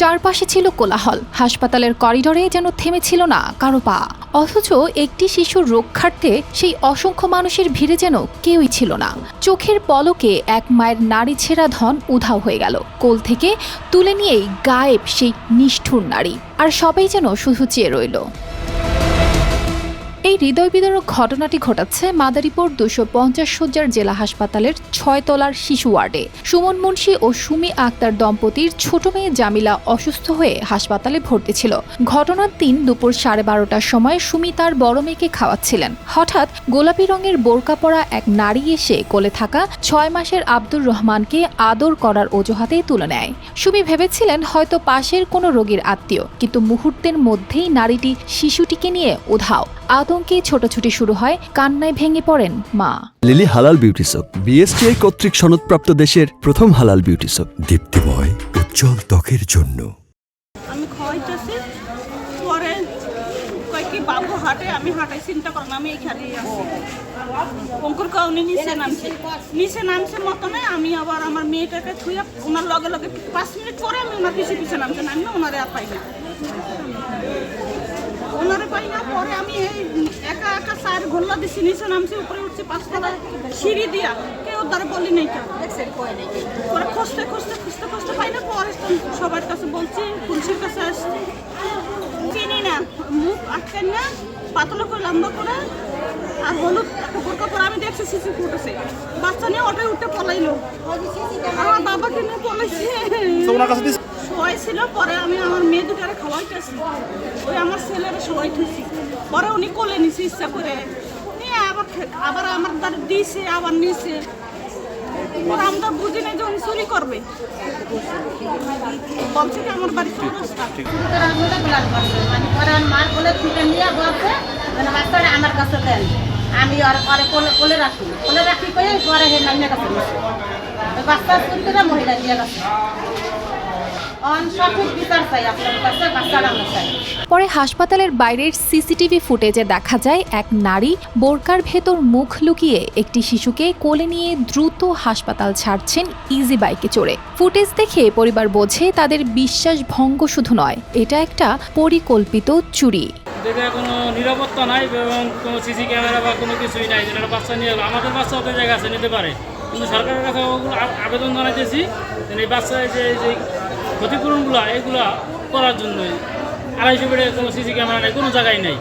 চারপাশে ছিল কোলাহল। হাসপাতালের করিডরে যেন থেমেছিল না কারও পা। অথচ একটি শিশুর রক্ষার্থে সেই অসংখ্য মানুষের ভিড়ে যেন কেউই ছিল না। চোখের পলকে এক মায়ের নারী ছেঁড়া ধন উধাও হয়ে গেল। কোল থেকে তুলে নিয়েই গায়েব সেই নিষ্ঠুর নারী আর সবাই যেন শুধু চেয়ে রইল। এই হৃদয় বিদারক ঘটনাটি ঘটাচ্ছে মাদারীপুর দুশো পঞ্চাশ সজ্জার জেলা হাসপাতালের ছয়তলার শিশু ওয়ার্ডে। সুমন মুন্সী ও সুমি আক্তার দম্পতির ছোট মেয়ে জামিলা অসুস্থ হয়ে হাসপাতালে ভর্তি ছিল। ঘটনার দিন দুপুর সাড়ে বারোটার সময় সুমি তার বড় মেয়েকে খাওয়াচ্ছিলেন। হঠাৎ গোলাপি রঙের বোরকা পরা এক নারী এসে কোলে থাকা ছয় মাসের আব্দুর রহমানকে আদর করার অজুহাতেই তুলে নেয়। সুমি ভেবেছিলেন হয়তো পাশের কোনো রোগীর আত্মীয়, কিন্তু মুহূর্তের মধ্যেই নারীটি শিশুটিকে নিয়ে উধাও। আতঙ্কে ছোটাছুটি শুরু হয় কান্নায় ভেঙে পড়েন মা। লিলি হালাল বিউটি সোপ বিএসটিআই কর্তৃক সনদপ্রাপ্ত দেশের প্রথম হালাল বিউটি সোপ দীপ্তিময় উজ্জ্বল ত্বকের জন্য। আমি খাওয়াইতেছি পরে কয় বাবু হাঁটে আমি হাঁটাই চিন্তা করলাম আমি এখানে অঙ্কুর কাউনি নিচে নামছে। নিচে নামছে মতনে আমি আবার আমার মেয়েটাকে থুয়ে ওনার লগে লগে পাঁচ মিনিট পরে আমি ওনার পিছিয়ে পিছিয়ে নামছে নামি ওনারে আর পাই না। ওনারে পাই না পরে আমি এই একা একা চার ঘোল্লা দিছি নিচে নামছি উপরে উঠছি পাঁচতলা সিঁড়ি দিয়া। কেউ দ্বারা বলি নাই কেউ? পরে খুঁজতে খুঁজতে খুঁজতে খুঁজতে পাই না পরে সবার কাছে বলছি পুলিশের কাছে আসছি। চিনি না মুখ আটকেন না পাতলা করে লম্বা করে আর হলুদ একটা বোরকা আমি দেখছি সিসি ফুটেছে বাচ্চা নিয়ে ওটাই উঠে পলাইলো। আমার বাবাকে নিয়ে পলাইছে। সবাই ছিল পরে আমি আমার মেয়ে দুটারে খাওয়াইতেছি। ওই আমার ছেলেরা সবাই ঠুছি পরে উনি কোলে নিছে, ইচ্ছা করে নিয়ে আবার আবার আমার তার দিছে, আবার নিছে। পরে আমরা বুঝি নাই যে উনি চুরি করবে। বলছে কি আমার বাড়ি চৌরাস্তা মানে পরে মার কোলে ফিটে নিয়ে বলছে মানে বাচ্চাটা আমার কাছে দেন। আমি আর পরে কোলে রাখি। কোলে রাখি করে পরে হে নাইনের কাছে বাচ্চা চুরি করে মহিলা দিয়ে গেছে। পরে হাসপাতালের বাইরের সিসিটিভি ফুটেজে দেখা যায় এক নারী বোরকার ভেতর মুখ লুকিয়ে একটি শিশুকে কোলে নিয়ে দ্রুত হাসপাতাল ছাড়ছেন ইজি বাইকে চড়ে। ফুটেজ দেখে পরিবার বোঝে তাদের বিশ্বাস ভঙ্গ শুধু নয় এটা একটা পরিকল্পিত চুরি। কোনো নিরাপত্তা নাই এবং কোনো সিসি ক্যামেরা বা কোনো কিছুই নাই যেটা বাচ্চা নিয়ে আমাদের বাচ্চা ওদের জায়গা আছে নিতে পারে। কিন্তু সরকারের কাছে আবেদন জানাইতেছি এই বাচ্চার যে যে ক্ষতিপূরণগুলো এগুলা করার জন্যই। আড়াইশো বেডে কোনো সিসি ক্যামেরা নেই কোনো জায়গায় নেই।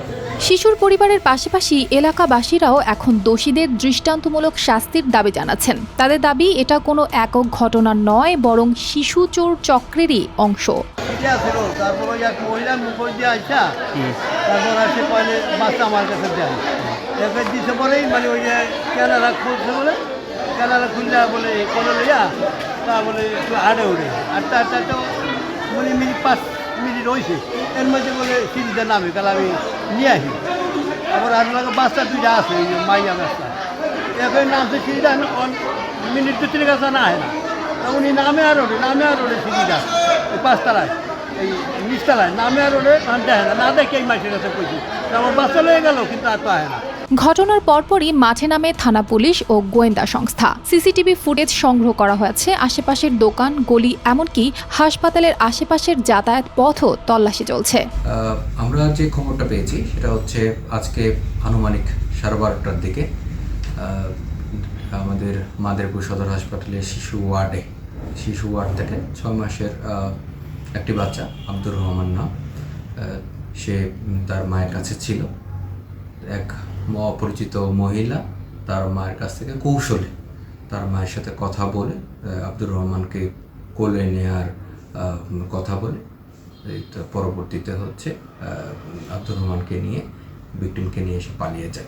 শিশুর পরিবারের পাশাপাশি এলাকাবাসীরাও এখন দোষীদের দৃষ্টান্তমূলক শাস্তির দাবি জানাচ্ছেন। তাদের দাবি এটা কোনো একক ঘটনা নয় বরং শিশু চোর চক্রেরই অংশ। দিতে পরেই মানে ওই যে ক্যানারা খুলছে বলে ক্যানারা খুললে বলে কোলে লইয়া তা বলে একটু আড়ে উড়ে। আটটা আটটা তো মানে মিনিট পাঁচ মিনিট রয়েছে। এর মধ্যে বলে সিঁড়িতে নামে, তাহলে আমি নিয়ে আসি। তারপর আর লাগে বাচ্চা দুইটা আছে ওই মাইয়া বাচ্চা। এখন নামছে অন- মিনিট দু তিন কাছে না হয় না। উনি নামে আর ওঠে, নামে আর ওঠে সিঁড়িটা। এই পাঁচতলায়, এই নিচতলায়, নামে আর ওঠে দেখে না না দেখে এই মাসের কাছে কইছি আমার বাচ্চা লয়ে গেল, কিন্তু আর তো হয় না। ঘটনার পরপরই মাঠে নামে থানা পুলিশ ও গোয়েন্দা সংস্থা। সিসিটিভি ফুটেজ সংগ্রহ করা হয়েছে। আশেপাশের দোকান, গলি, এমনকি হাসপাতালের আশেপাশের যাতায়াত পথও তল্লাশি চলছে। আমরা যে খবরটা পেয়েছি, সেটা হচ্ছে আজকে আনুমানিক সাড়ে বারোটার দিকে আমাদের মাদারীপুর সদর হাসপাতালের শিশু ওয়ার্ডে, শিশু ওয়ার্ড থেকে ছয় মাসের একটি বাচ্চা, আব্দুর রহমান নাম সে তার মায়ের কাছে ছিল। এক অপরিচিত মহিলা তার মায়ের কাছ থেকে কৌশলে তার মায়ের সাথে কথা বলে আব্দুর রহমানকে কোলে নেওয়ার আহ, কথা বলে। পরবর্তীতে হচ্ছে আব্দুর রহমানকে নিয়ে ভিকটিমকে নিয়ে এসে পালিয়ে যায়।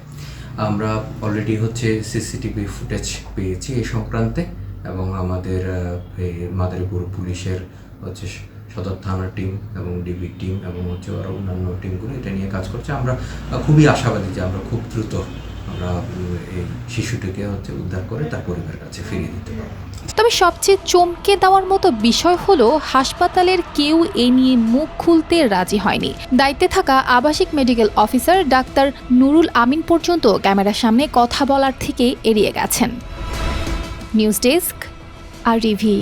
আমরা অলরেডি হচ্ছে সিসিটিভি ফুটেজ পেয়েছি এই সংক্রান্তে এবং আমাদের মাদারীপুর পুলিশের হচ্ছে সদর থানার টিম এবং ডিবি টিম এবং হচ্ছে আরও অন্যান্য টিমগুলো এটা নিয়ে কাজ করছে। আমরা খুবই আশাবাদী যে আমরা খুব দ্রুত আমরা এই শিশুটিকে হচ্ছে উদ্ধার করে তার পরিবারের কাছে ফিরিয়ে দিতে পারব। তবে সবচেয়ে চমকে দেওয়ার মতো বিষয় হলো, হাসপাতালের কেউ এ নিয়ে মুখ খুলতে রাজি হয়নি। দায়িত্বে থাকা আবাসিক medical officer doctor Nurul Amin পর্যন্ত ক্যামেরার সামনে কথা বলার থেকে এড়িয়ে গেছেন। নিউজ ডেস্ক আর রিভি